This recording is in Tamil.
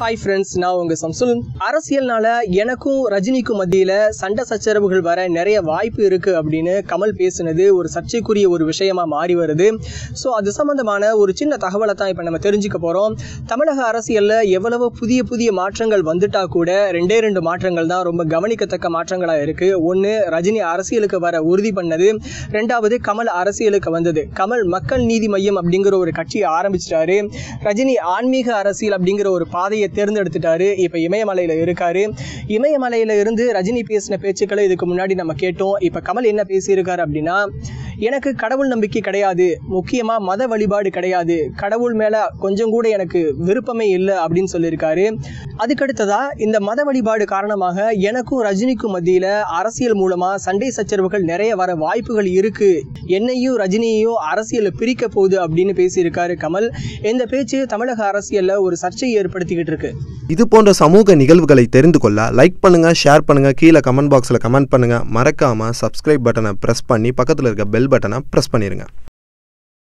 ஹாய் ஃப்ரெண்ட்ஸ் நான் உங்க சம்சுல் அரசியல்னால எனக்கும் ரஜினிக்கும் மத்தியில சண்டை சச்சரவுகள் வர நிறைய வாய்ப்பு இருக்கு அப்படின்னு கமல் பேசுனது ஒரு சர்ச்சைக்குரிய ஒரு விஷயமா மாறி வருது. ஸோ அது சம்பந்தமான ஒரு சின்ன தகவலை தான் இப்போ நம்ம தெரிஞ்சுக்க போறோம். தமிழக அரசியல்ல எவ்வளவு புதிய புதிய மாற்றங்கள் வந்துட்டா கூட ரெண்டே ரெண்டு மாற்றங்கள் தான் ரொம்ப கவனிக்கத்தக்க மாற்றங்களா இருக்கு. ஒன்று ரஜினி அரசியலுக்கு வர உறுதி பண்ணது. ரெண்டாவது கமல் அரசியலுக்கு வந்தது. கமல் மக்கள் நீதி மையம் அப்படிங்கிற ஒரு கட்சியை ஆரம்பிச்சிட்டாரு. ரஜினி ஆன்மீக அரசியல் அப்படிங்கிற ஒரு பாதையை தேர்ந்தெடுத்துட்டாரு. இப்போ இமயமலையில் இருக்காரு. இமயமலையில் இருந்து ரஜினி பேசின பேச்சுக்களை இதுக்கு முன்னாடி நம்ம கேட்டோம். இப்போ கமல் என்ன பேசியிருக்காரு அப்படின்னா எனக்கு கடவுள் நம்பிக்கை கிடையாது. முக்கியமாக மத வழிபாடு கிடையாது. கடவுள் மேலே கொஞ்சம் கூட எனக்கு விருப்பமே இல்லை அப்படின்னு சொல்லியிருக்காரு. அதுக்கடுத்ததா இந்த மத வழிபாடு காரணமாக எனக்கும் ரஜினிக்கும் மத்தியில் அரசியல் மூலமாக சண்டை சச்சரவுகள் நிறைய வர வாய்ப்புகள் இருக்கு. என்னையும் ரஜினியையும் அரசியலை பிரிக்க போகுது அப்படின்னு பேசியிருக்காரு கமல். இந்த பேச்சு தமிழக அரசியல்ல ஒரு சர்ச்சையை ஏற்படுத்திக்கிட்டு இருக்கு. இது போன்ற சமூக நிகழ்வுகளை தெரிந்து கொள்ள லைக் பண்ணுங்க ஷேர் பண்ணுங்க கீழே கமெண்ட் பாக்ஸில் கமெண்ட் பண்ணுங்க. மறக்காம சப்ஸ்கிரைப் பட்டனை ப்ரெஸ் பண்ணி பக்கத்தில் இருக்க பெல் பட்டனை ப்ரெஸ் பண்ணிடுங்க